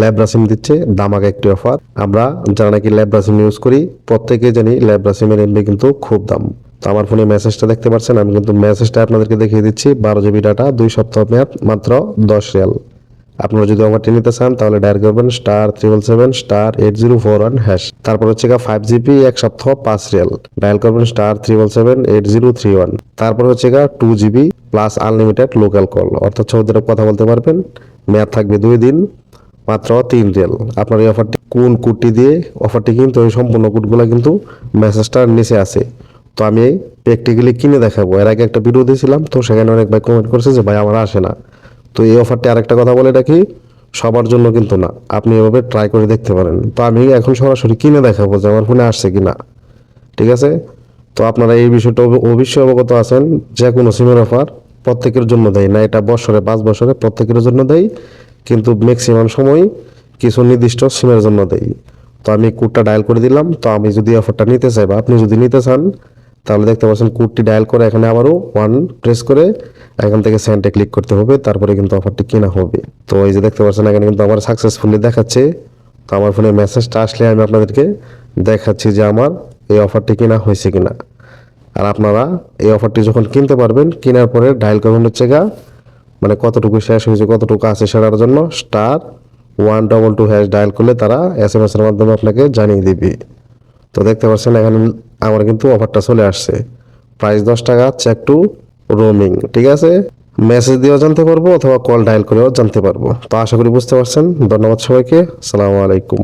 ল্যাবরা সিম দিচ্ছে দামাকে একটি অফার। আমরা যারা নাকি ল্যাবরা সিম ইউজ করি, প্রত্যেকে জানি ল্যাবরা সিমের এমবি কিন্তু খুব দাম। তো আমার ফোনে মেসেজটা দেখতে পাচ্ছেন, আমি কিন্তু মেসেজটা আপনাদেরকে দেখিয়ে দিচ্ছি, বারো জিবি ডাটা দুই সপ্তাহ মেয়াদ, মাত্র দশ রিয়াল। আপনারা যদি অফারটি নিতে চান, তাহলে ডায়াল করবেন star triple seven star eight zero four one hash তারপর হচ্ছে গা ফাইভ জিবি এক সপ্তাহ, পাঁচ রিয়াল। ডায়াল করবেন star triple seven eight zero three one তারপর হচ্ছে গা two GB plus unlimited local call অর্থাৎ সৌদি কথা বলতে পারবেন, মেয়াদ থাকবে দুই দিন। মাত্র তিন রিয়াল আপনার এই অফারটি কোন কুটটি দিয়ে অফারটি কিন্তু এই সম্পূর্ণ কুটগুলো কিন্তু মেসেজটার নিচে আছে। তো আমি প্র্যাকটিক্যালি কিনে দেখাবো। এর আগে একটা ভিডিও দিয়েছিলাম, তো সেখানে অনেক ভাই কমেন্ট করছে যে, ভাই, আমার আসে না। তো এই অফারটি আরেকটা কথা বলে রাখি, সবার জন্য কিন্তু না। আপনি এভাবে ট্রাই করে দেখতে পারেন। তো আমি এখন সরাসরি কিনে দেখাবো যে আমার ফোনে আসছে কি না ঠিক আছে? তো আপনারা এই বিষয়টা অবশ্যই অবগত আছেন, যে কোনো সিমের অফার প্রত্যেকের জন্য দেয় না। এটা বছরে পাঁচ বছরে প্রত্যেকের জন্য দেয়। কিন্তু ম্যাক্সিমাম সময় কিছু নির্দিষ্ট সিমের জন্য দেয় তো আমি কোডটা ডায়াল করে দিলাম। তো আমি যদি অফারটা নিতে চাই বা আপনি যদি নিতে চান, তাহলে দেখতে পাচ্ছেন কোডটি ডায়াল করে এখানে আবারও ওয়ান প্রেস করে এখান থেকে সেন্টে ক্লিক করতে হবে। তারপরে কিন্তু অফারটি কেনা হবে। তো এই যে দেখতে পাচ্ছেন, এখানে কিন্তু আমার সাকসেসফুলি দেখাচ্ছে। তো আমার ফোনে মেসেজটা আসলে আমি আপনাদেরকে দেখাচ্ছি যে আমার এই অফারটি কেনা হয়েছে কিনা। আর আপনারা এই অফারটি যখন কিনতে পারবেন, কেনার পরে ডায়াল করবেন হচ্ছে গা মানে কতটুকু শেষ হয়েছে, কতটুকু আছে সেটার জন্য star one double two hash dial করলে তারা এস এম এস এর মাধ্যমে আপনাকে জানিয়ে দিবে। তো দেখতে পাচ্ছেন এখানে আমার কিন্তু অফারটা চলে আসছে। প্রাইস দশ টাকা চেক টু রোমিং ঠিক আছে? মেসেজ দিয়েও জানতে পারব অথবা কল ডায়াল করেও জানতে পারব। তো আশা করি বুঝতে পারছেন। ধন্যবাদ সবাইকে। আসসালামু আলাইকুম।